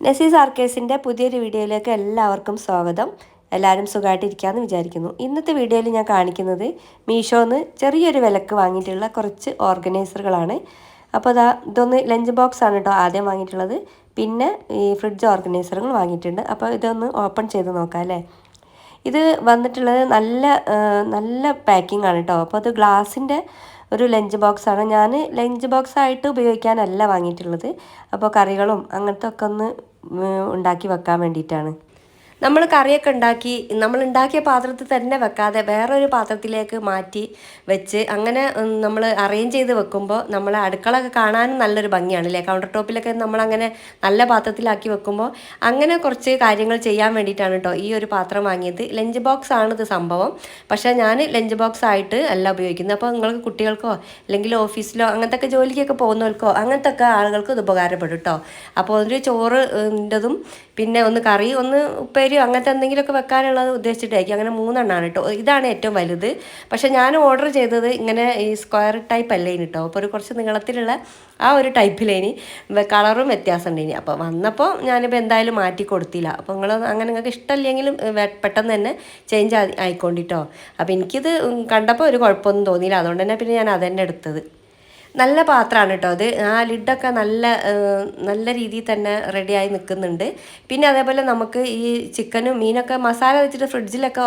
നസീസ് ആർക്കേസിന്റെ പുതിയൊരു വീഡിയോയിലേക്ക് എല്ലാവർക്കും സ്വാഗതം. എല്ലാവരും സുഖമായിട്ടിരിക്കാമെന്ന് വിചാരിക്കുന്നു. ഇന്നത്തെ വീഡിയോയിൽ ഞാൻ കാണിക്കുന്നത് മീഷോന്ന് ചെറിയൊരു വിലക്ക് വാങ്ങിയിട്ടുള്ള കുറച്ച് ഓർഗനൈസറുകളാണ്. അപ്പോൾ അതാ ഇതൊന്ന് ലഞ്ച് ബോക്സ് ആണ് കേട്ടോ ആദ്യം വാങ്ങിയിട്ടുള്ളത്. പിന്നെ ഈ ഫ്രിഡ്ജ് ഓർഗനൈസറുകൾ വാങ്ങിയിട്ടുണ്ട്. അപ്പോൾ ഇതൊന്ന് ഓപ്പൺ ചെയ്ത് നോക്കാം അല്ലേ? ഇത് വന്നിട്ടുള്ളത് നല്ല നല്ല പാക്കിംഗ് ആണ് കേട്ടോ അപ്പോൾ അത് ഗ്ലാസിന്റെ ഒരു ലഞ്ച് ബോക്സ് ആണ്. ഞാൻ ലഞ്ച് ബോക്സ് ആയിട്ട് ഉപയോഗിക്കാനല്ല വാങ്ങിയിട്ടുള്ളത്. അപ്പോൾ കറികളും അങ്ങനത്തെ ഒക്കെ ഒന്ന് ഉണ്ടാക്കി വെക്കാൻ വേണ്ടിയിട്ടാണ്. നമ്മൾ കറിയൊക്കെ ഉണ്ടാക്കി നമ്മൾ ഉണ്ടാക്കിയ പാത്രത്തിൽ തന്നെ വെക്കാതെ വേറൊരു പാത്രത്തിലേക്ക് മാറ്റി വെച്ച് അങ്ങനെ നമ്മൾ അറേഞ്ച് ചെയ്ത് വെക്കുമ്പോൾ നമ്മൾ അടുക്കളൊക്കെ കാണാനും നല്ലൊരു ഭംഗിയാണ് അല്ലേ? കൗണ്ടർ ടോപ്പിലൊക്കെ നമ്മളങ്ങനെ നല്ല പാത്രത്തിലാക്കി വെക്കുമ്പോൾ അങ്ങനെ കുറച്ച് കാര്യങ്ങൾ ചെയ്യാൻ വേണ്ടിയിട്ടാണ് കേട്ടോ ഈ ഒരു പാത്രം വാങ്ങിയത്. ലഞ്ച് ബോക്സ് ആണ് ഇത് സംഭവം. പക്ഷേ ഞാൻ ലഞ്ച് ബോക്സ് ആയിട്ട് അല്ല ഉപയോഗിക്കുന്നത്. അപ്പോൾ നിങ്ങൾക്ക് കുട്ടികൾക്കോ അല്ലെങ്കിൽ ഓഫീസിലോ അങ്ങനത്തെ ജോലിക്കൊക്കെ പോകുന്നവർക്കോ അങ്ങനത്തെ ഒക്കെ ആളുകൾക്ക് ഇത് ഉപകാരപ്പെടും കേട്ടോ. അപ്പോൾ ഒരു ചോറ് പിന്നെ ഒന്ന് കറി ഒന്ന് ഉപ്പേരിയോ അങ്ങനത്തെ എന്തെങ്കിലുമൊക്കെ വെക്കാനുള്ളത് ഉദ്ദേശിച്ചിട്ടായിരിക്കും. അങ്ങനെ മൂന്നെണ്ണമാണ് കേട്ടോ ഇതാണ് ഏറ്റവും വലുത്. പക്ഷേ ഞാൻ ഓർഡർ ചെയ്തത് ഇങ്ങനെ ഈ സ്ക്വയർ ടൈപ്പ് അല്ലേ കേട്ടോ അപ്പോൾ ഒരു കുറച്ച് നീളത്തിലുള്ള ആ ഒരു ടൈപ്പിലേനി കളറും വ്യത്യാസം ഉണ്ടേനി അപ്പോൾ വന്നപ്പോൾ ഞാനിപ്പോൾ എന്തായാലും മാറ്റി കൊടുത്തില്ല. അപ്പോൾ നിങ്ങൾ അങ്ങനെ നിങ്ങൾക്ക് ഇഷ്ടമല്ലെങ്കിലും പെട്ടെന്ന് തന്നെ ചേഞ്ച് ആയിക്കൊണ്ടിട്ടോ അപ്പോൾ എനിക്കിത് കണ്ടപ്പോൾ ഒരു കുഴപ്പമൊന്നും തോന്നിയില്ല. അതുകൊണ്ട് തന്നെ പിന്നെ ഞാൻ അതന്നെ എടുത്തത്. നല്ല പാത്രമാണ് കേട്ടോ അത്. ആ ലിഡൊക്കെ നല്ല നല്ല രീതിയിൽ തന്നെ റെഡിയായി നിൽക്കുന്നുണ്ട്. പിന്നെ അതേപോലെ നമുക്ക് ഈ ചിക്കനും മീനൊക്കെ മസാല വെച്ചിട്ട് ഫ്രിഡ്ജിലൊക്കെ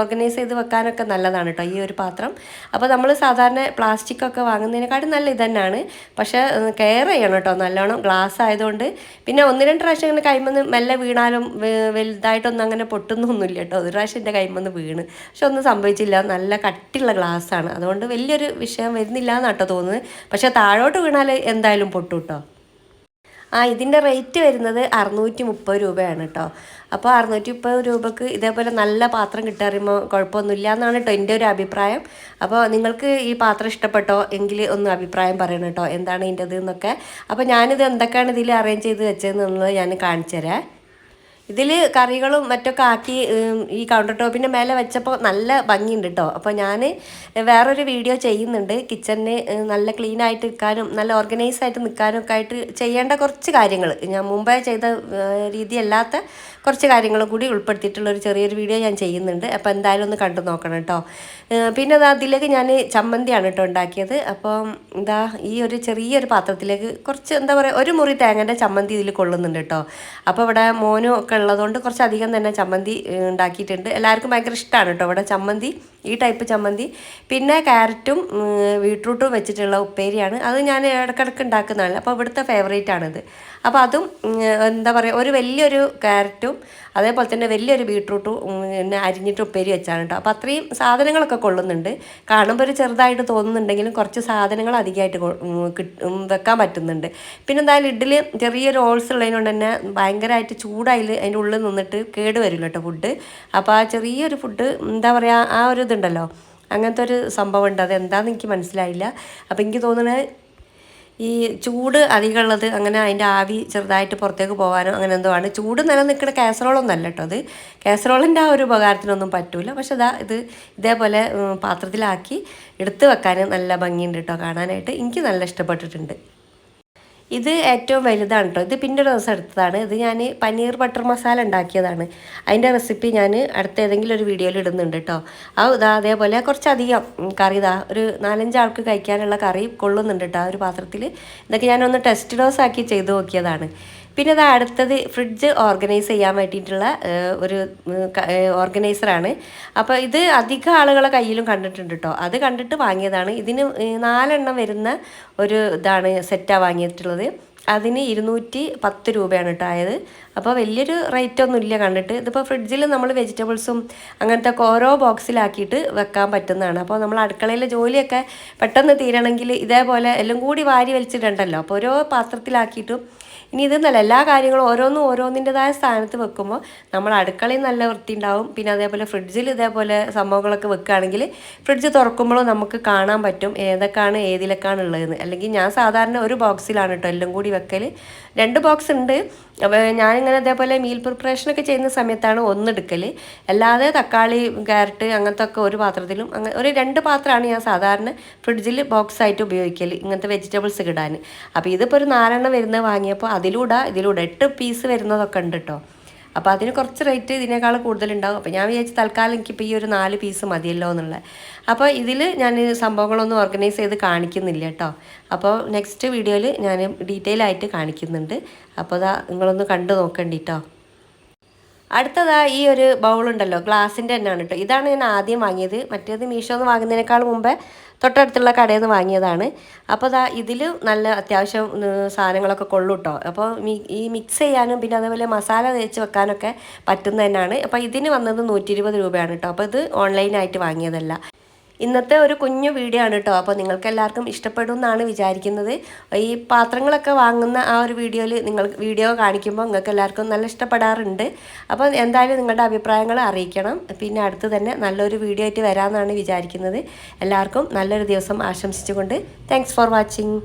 ഓർഗനൈസ് ചെയ്ത് വെക്കാനൊക്കെ നല്ലതാണ് കേട്ടോ ഈ ഒരു പാത്രം. അപ്പോൾ നമ്മൾ സാധാരണ പ്ലാസ്റ്റിക് ഒക്കെ വാങ്ങുന്നതിനെക്കാട്ടും നല്ല ഇത് തന്നെയാണ് പക്ഷേ കെയർ ചെയ്യണം കേട്ടോ നല്ലോണം ഗ്ലാസ് ആയതുകൊണ്ട്. പിന്നെ ഒന്ന് രണ്ട് പ്രാവശ്യം ഇങ്ങനെ കൈമന്ന് മെല്ലെ വീണാലും വലുതായിട്ടൊന്നും അങ്ങനെ പൊട്ടുന്നൊന്നുമില്ല കേട്ടോ ഒരു പ്രാവശ്യം എന്റെ കൈമന്ന് വീണ്. പക്ഷെ ഒന്നും സംഭവിച്ചില്ല. നല്ല കട്ടിയുള്ള ഗ്ലാസ് ആണ് അതുകൊണ്ട് വലിയൊരു വിഷയം വരുന്നില്ല എന്നാട്ടോ തോന്നുന്നത്. പക്ഷെ താഴോട്ട് വീണാൽ എന്തായാലും പൊട്ടും കേട്ടോ ആ ഇതിന്റെ റേറ്റ് വരുന്നത് അറുന്നൂറ്റി മുപ്പത് രൂപയാണ് കേട്ടോ അപ്പോൾ അറുന്നൂറ്റി മുപ്പത് രൂപക്ക് ഇതേപോലെ നല്ല പാത്രം കിട്ടാറിയുമ്പോൾ കുഴപ്പമൊന്നുമില്ല എന്നാണ് കേട്ടോ എന്റെ ഒരു അഭിപ്രായം. അപ്പോൾ നിങ്ങൾക്ക് ഈ പാത്രം ഇഷ്ടപ്പെട്ടോ? എങ്കിൽ ഒന്ന് അഭിപ്രായം പറയണം കേട്ടോ എന്താണ് ഇതിന്റെത് എന്നൊക്കെ. അപ്പോൾ ഞാനിത് എന്തൊക്കെയാണ് ഇതിൽ അറേഞ്ച് ചെയ്ത് വെച്ചതെന്നുള്ളത് ഞാൻ കാണിച്ചു തരാം ഇതിൽ കറികളും മറ്റൊക്കെ ആക്കി ഈ കൗണ്ടർ ടോപ്പിന്റെ മേലെ വെച്ചപ്പോൾ നല്ല ഭംഗിയുണ്ട് കേട്ടോ അപ്പോൾ ഞാൻ വേറൊരു വീഡിയോ ചെയ്യുന്നുണ്ട്. കിച്ചണിന് നല്ല ക്ലീൻ ആയിട്ട് നിൽക്കാനും നല്ല ഓർഗനൈസ് ആയിട്ട് നിൽക്കാനും ഒക്കെ ആയിട്ട് ചെയ്യേണ്ട കുറച്ച് കാര്യങ്ങൾ ഞാൻ മുമ്പേ ചെയ്ത രീതിയല്ലാത്ത കുറച്ച് കാര്യങ്ങളും കൂടി ഉൾപ്പെടുത്തിയിട്ടുള്ള ഒരു ചെറിയൊരു വീഡിയോ ഞാൻ ചെയ്യുന്നുണ്ട്. അപ്പോൾ എന്തായാലും ഒന്ന് കണ്ടു നോക്കണം കേട്ടോ പിന്നെ ദാ അതിലേക്ക് ഞാൻ ചമ്മന്തിയാണ് കേട്ടോ ഉണ്ടാക്കിയത്. അപ്പോൾ എന്താ ഈ ഒരു ചെറിയൊരു പാത്രത്തിലേക്ക് കുറച്ച് എന്താ പറയുക ഒരു മുറി തേങ്ങന്റെ ചമ്മന്തി ഇതിൽ കൊള്ളുന്നുണ്ട് കേട്ടോ അപ്പോൾ ഇവിടെ മോനും ഒക്കെ ഉള്ളതുകൊണ്ട് കുറച്ചധികം തന്നെ ചമ്മന്തി ഉണ്ടാക്കിയിട്ടുണ്ട്. എല്ലാവർക്കും ഭയങ്കര ഇഷ്ടമാണ് കേട്ടോ ഇവിടെ ചമ്മന്തി ഈ ടൈപ്പ് ചമ്മന്തി. പിന്നെ ക്യാരറ്റും ബീട്രൂട്ടും വെച്ചിട്ടുള്ള ഉപ്പേരിയാണ്. അത് ഞാൻ ഇടയ്ക്കിടയ്ക്ക് ഉണ്ടാക്കുന്നതാണ്. അപ്പോൾ ഇവിടുത്തെ ഫേവറേറ്റ് ആണിത്. അപ്പോൾ അതും എന്താ പറയുക ഒരു വലിയൊരു ക്യാരറ്റും അതേപോലെ തന്നെ വലിയൊരു ബീട്രൂട്ട് പിന്നെ അരിഞ്ഞിട്ട് ഉപ്പേരി വെച്ചാണ് കേട്ടോ അപ്പോൾ അത്രയും സാധനങ്ങളൊക്കെ കൊള്ളുന്നുണ്ട്. കാണുമ്പോൾ ഒരു ചെറുതായിട്ട് തോന്നുന്നുണ്ടെങ്കിലും കുറച്ച് സാധനങ്ങൾ അധികമായിട്ട് വെക്കാൻ പറ്റുന്നുണ്ട്. പിന്നെ എന്തായാലും ഇഡ്ഡലി ചെറിയൊരു ഓൾസ് ഉള്ളതിനോണ്ട് തന്നെ ഭയങ്കരമായിട്ട് ചൂടായി അതിന്റെ ഉള്ളിൽ നിന്നിട്ട് കേട് വരില്ല കേട്ടോ ഫുഡ് അപ്പോൾ ആ ചെറിയൊരു ഫുഡ് എന്താ പറയുക ആ ഒരു ഇതുണ്ടല്ലോ. അങ്ങനത്തെ ഒരു സംഭവം ഉണ്ട്. അത് എന്താണെന്ന് എനിക്ക് മനസ്സിലായില്ല. അപ്പോൾ എനിക്ക് തോന്നുന്നത് ഈ ചൂട് അധികമുള്ളത് അങ്ങനെ അതിന്റെ ആവി ചെറുതായിട്ട് പുറത്തേക്ക് പോകാനോ അങ്ങനെ എന്തോ ആണ്. ചൂട് നിലനിൽക്കുന്ന കാസറോളൊന്നും അല്ല കേട്ടോ അത്. കാസറോളിന്റെ ആ ഒരു ഉപകാരത്തിനൊന്നും പറ്റൂല. പക്ഷെ ഇതാ ഇത് ഇതേപോലെ പാത്രത്തിലാക്കി എടുത്ത് വെക്കാൻ നല്ല ഭംഗിയുണ്ട് കേട്ടോ കാണാനായിട്ട്. എനിക്ക് നല്ല ഇഷ്ടപ്പെട്ടിട്ടുണ്ട്. ഇത് ഏറ്റവും വലുതാണ് കേട്ടോ ഇത് പിന്നെ ഒരു ദിവസം എടുത്തതാണ്. ഇത് ഞാൻ പനീർ ബട്ടർ മസാല ഉണ്ടാക്കിയതാണ്. അതിന്റെ റെസിപ്പി ഞാൻ അടുത്ത ഏതെങ്കിലും ഒരു വീഡിയോയിൽ ഇടുന്നുണ്ട് കേട്ടോ ആ ഇതാ അതേപോലെ കുറച്ചധികം കറി ഇതാ ഒരു നാലഞ്ച് ആൾക്ക് കഴിക്കാനുള്ള കറി കൊള്ളുന്നുണ്ട് കേട്ടോ ആ ഒരു പാത്രത്തിൽ ഇതൊക്കെ ഞാനൊന്ന് ടെസ്റ്റ് ഡോസ് ആക്കി ചെയ്ത് നോക്കിയതാണ്. പിന്നെ ഇത് അടുത്തത് ഫ്രിഡ്ജ് ഓർഗനൈസ് ചെയ്യാൻ വേണ്ടിയിട്ടുള്ള ഒരു ഓർഗനൈസറാണ് അപ്പോൾ ഇത് അധികം ആളുകളെ കയ്യിലും കണ്ടിട്ടുണ്ട് കേട്ടോ അത് കണ്ടിട്ട് വാങ്ങിയതാണ്. ഇതിന് നാലെണ്ണം വരുന്ന ഒരു ഇതാണ് സെറ്റാണ് വാങ്ങിയിട്ടുള്ളത്. അതിന് ഇരുന്നൂറ്റി പത്ത് രൂപയാണ് കേട്ടോ ആയത്. അപ്പോൾ വലിയൊരു റേറ്റ് ഒന്നും ഇല്ല കണ്ടിട്ട്. ഇതിപ്പോൾ ഫ്രിഡ്ജിൽ നമ്മൾ വെജിറ്റബിൾസും അങ്ങനത്തെ ഒക്കെ ഓരോ ബോക്സിലാക്കിയിട്ട് വെക്കാൻ പറ്റുന്നതാണ്. അപ്പോൾ നമ്മൾ അടുക്കളയിലെ ജോലിയൊക്കെ പെട്ടെന്ന് തീരണമെങ്കിൽ ഇതേപോലെ എല്ലാം കൂടി വാരി വലിച്ചിട്ടുണ്ടല്ലോ അപ്പോൾ ഓരോ പാത്രത്തിലാക്കിയിട്ടും ഇനി ഇതെന്നല്ല എല്ലാ കാര്യങ്ങളും ഓരോന്നും ഓരോന്നിന്റെതായ സ്ഥാനത്ത് വെക്കുമ്പോൾ നമ്മൾ അടുക്കളയിൽ നല്ല വൃത്തി ഉണ്ടാവും പിന്നെ അതേപോലെ ഫ്രിഡ്ജിൽ ഇതേപോലെ സംഭവങ്ങളൊക്കെ വെക്കുകയാണെങ്കിൽ ഫ്രിഡ്ജ് തുറക്കുമ്പോഴും നമുക്ക് കാണാൻ പറ്റും ഏതൊക്കെയാണ് ഏതിലൊക്കെയാണ് ഉള്ളതെന്ന് അല്ലെങ്കിൽ ഞാൻ സാധാരണ ഒരു ബോക്സിലാണ് കേട്ടോ എല്ലാം കൂടി വെക്കൽ രണ്ട് ബോക്സ് ഉണ്ട്. ഞാനിങ്ങനെ അതേപോലെ മീൽ പ്രിപ്പറേഷനൊക്കെ ചെയ്യുന്ന സമയത്താണ് ഒന്നെടുക്കൽ അല്ലാതെ തക്കാളി ക്യാരറ്റ് അങ്ങനത്തെ ഒക്കെ ഒരു പാത്രത്തിലും അങ്ങനെ ഒരു രണ്ട് പാത്രമാണ് ഞാൻ സാധാരണ ഫ്രിഡ്ജിൽ ബോക്സ് ആയിട്ട് ഉപയോഗിക്കൽ ഇങ്ങനത്തെ വെജിറ്റബിൾസ് ഇടാൻ അപ്പോൾ ഇതിപ്പോൾ ഒരു നാലെണ്ണം വരുന്നത് വാങ്ങിയപ്പോൾ അതിലൂടെ ഇതിലൂടെ എട്ട് പീസ് വരുന്നതൊക്കെ ഉണ്ട് കേട്ടോ അപ്പോൾ അതിന് കുറച്ച് റേറ്റ് ഇതിനേക്കാൾ കൂടുതലുണ്ടാകും അപ്പോൾ ഞാൻ വിചാരിച്ചു തൽക്കാലം എനിക്കിപ്പോൾ ഈ ഒരു നാല് പീസ് മതിയല്ലോ എന്നുള്ളത് അപ്പോൾ ഇതിൽ ഞാൻ സംഭവങ്ങളൊന്നും ഓർഗനൈസ് ചെയ്ത് കാണിക്കുന്നില്ല കേട്ടോ. അപ്പോൾ നെക്സ്റ്റ് വീഡിയോയിൽ ഞാൻ ഡീറ്റെയിൽ ആയിട്ട് കാണിക്കുന്നുണ്ട്. അപ്പോൾ അതാ നിങ്ങളൊന്ന് കണ്ടു നോക്കണ്ടി കേട്ടോ അടുത്തതാ ഈ ഒരു ബൗളുണ്ടല്ലോ ഗ്ലാസിന്റെ തന്നെയാണ് കേട്ടോ ഇതാണ് ഞാൻ ആദ്യം വാങ്ങിയത്. മറ്റേത് മീഷോ എന്ന് വാങ്ങുന്നതിനേക്കാൾ മുമ്പേ തൊട്ടടുത്തുള്ള കടയിൽ നിന്ന് വാങ്ങിയതാണ്. അപ്പോൾ ദാ ഇതിൽ നല്ല അത്യാവശ്യം സാധനങ്ങളൊക്കെ കൊള്ളു കേട്ടോ അപ്പോൾ ഈ മിക്സ് ചെയ്യാനും പിന്നെ അതേപോലെ മസാല തേച്ച് വെക്കാനൊക്കെ പറ്റുന്ന തന്നെയാണ് അപ്പോൾ ഇതിന് വന്നത് നൂറ്റി രൂപയാണ് കേട്ടോ അപ്പോൾ ഇത് ഓൺലൈനായിട്ട് വാങ്ങിയതല്ല. ഇന്നത്തെ ഒരു കുഞ്ഞു വീഡിയോ ആണ് കേട്ടോ അപ്പോൾ നിങ്ങൾക്ക് എല്ലാവർക്കും ഇഷ്ടപ്പെടും എന്നാണ് വിചാരിക്കുന്നത്. ഈ പാത്രങ്ങളൊക്കെ വാങ്ങുന്ന ആ ഒരു വീഡിയോയിൽ നിങ്ങൾ വീഡിയോ കാണിക്കുമ്പോൾ നിങ്ങൾക്ക് എല്ലാവർക്കും നല്ല ഇഷ്ടപ്പെടാറുണ്ട്. അപ്പോൾ എന്തായാലും നിങ്ങളുടെ അഭിപ്രായങ്ങൾ അറിയിക്കണം. പിന്നെ അടുത്ത് തന്നെ നല്ലൊരു വീഡിയോ ആയിട്ട് വരാമെന്നാണ് വിചാരിക്കുന്നത്. എല്ലാവർക്കും നല്ലൊരു ദിവസം ആശംസിച്ചുകൊണ്ട് താങ്ക്സ് ഫോർ വാച്ചിങ്